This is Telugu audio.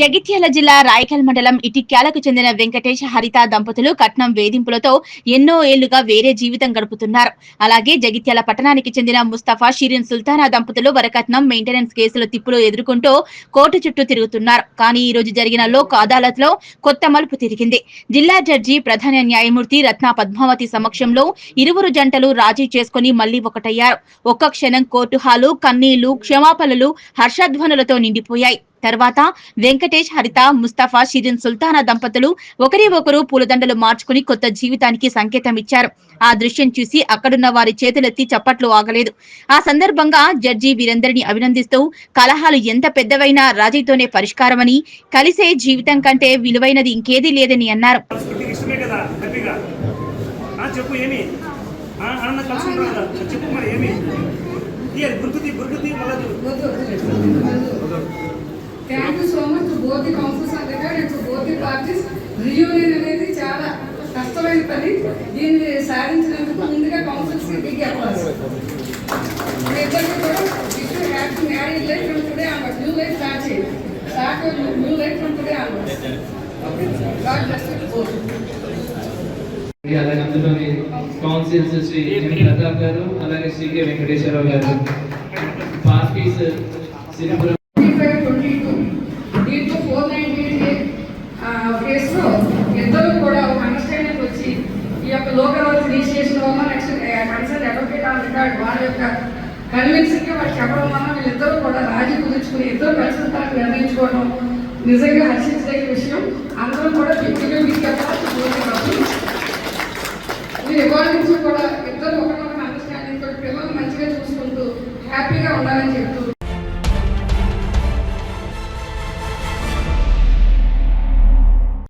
జగిత్యాల జిల్లా రాయకల్ మండలం ఇటిక్యాలకు చెందిన వెంకటేష్ హరిత దంపతులు కట్నం వేధింపులతో ఎన్నో ఏళ్ళుగా వేరే జీవితం గడుపుతున్నారు. అలాగే జగిత్యాల పట్టణానికి చెందిన ముస్తఫా షిరిన్ సుల్తానా దంపతులు వరకట్నం మెయింటెనెన్స్ కేసుల తిప్పులు ఎదుర్కొంటూ కోర్టు చుట్టూ తిరుగుతున్నారు. కానీ ఈ రోజు జరిగిన లోక్ అదాలత్లో కొత్త మలుపు తిరిగింది. జిల్లా జడ్జి ప్రధాన న్యాయమూర్తి రత్న పద్మావతి సమక్షంలో ఇరువురు జంటలు రాజీ చేసుకుని మళ్ళీ ఒకటయ్యారు. ఒక్క క్షణం కోర్టు హాలు కన్నీళ్ళు క్షమాపణలు హర్షధ్వనులతో నిండిపోయాయి. తర్వాత వెంకటేష్ హరిత ముస్తఫా షిరిన్ సుల్తానా దంపతులు ఒకరి ఒకరు పూలదండలు మార్చుకుని కొత్త జీవితానికి సంకేతం ఇచ్చారు. ఆ దృశ్యం చూసి అక్కడున్న వారి చేతులెత్తి చప్పట్లు ఆగలేదు. ఆ సందర్భంగా జడ్జి వీరందరిని అభినందిస్తూ కలహాలు ఎంత పెద్దవైనా రాజీతోనే పరిష్కారమని కలిసే జీవితం కంటే విలువైనది ఇంకేదీ లేదని అన్నారు. చెప్పు ఏమి? చెప్పు మరి ఏమి? రియూనియన్ అనేది చాలా కష్టమైన పని. దీన్ని సాధించినందుకు ముందుగా కౌన్సిల్స్కి ఇద్దరికి కూడా happy marriage life from today new life start చేయండి. Start new life from today అలాగే అందులోని కౌన్సిల్స్ శ్రీ ప్రతాప్ గారు అలాగే శ్రీ కె. వెంకటేశ్వరరావు గారు. పార్టీస్ సిరిపురం లోకల్ యొక్క లోకల్ ఇనిషియేషన్ వల్ల next concern advocate on record వాళ్ళ యొక్క కన్విన్సింగ్ వాళ్ళు చెప్పడం వల్ల వీళ్ళిద్దరూ కూడా రాజీ కుదుర్చుకుని ఇద్దరు కలిసి ఉంటారని నిర్ణయించుకోవడం నిజంగా హర్షించదగిన విషయం. అందరూ కూడా వ్యక్తిగా మీకు చెప్పాలి మీరు ఇవాళ నుంచి కూడా ఇద్దరు ఒకరినొకరు అండర్స్టాండింగ్ తోటి పిల్లలు మంచిగా చూసుకుంటూ హ్యాపీగా ఉండాలని చెప్తూ